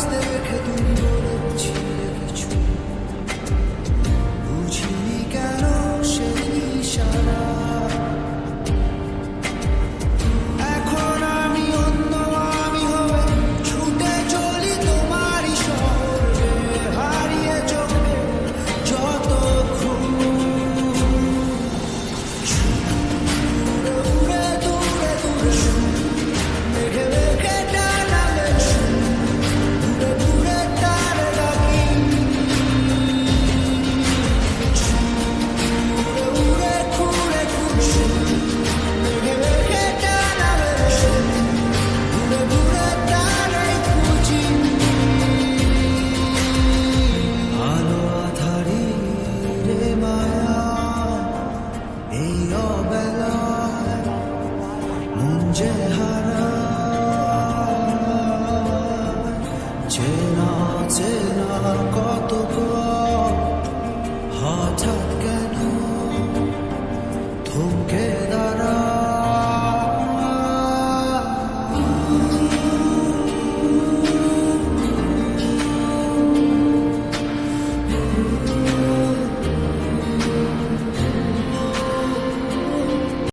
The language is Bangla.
göz de kadın চেনা চেনা কত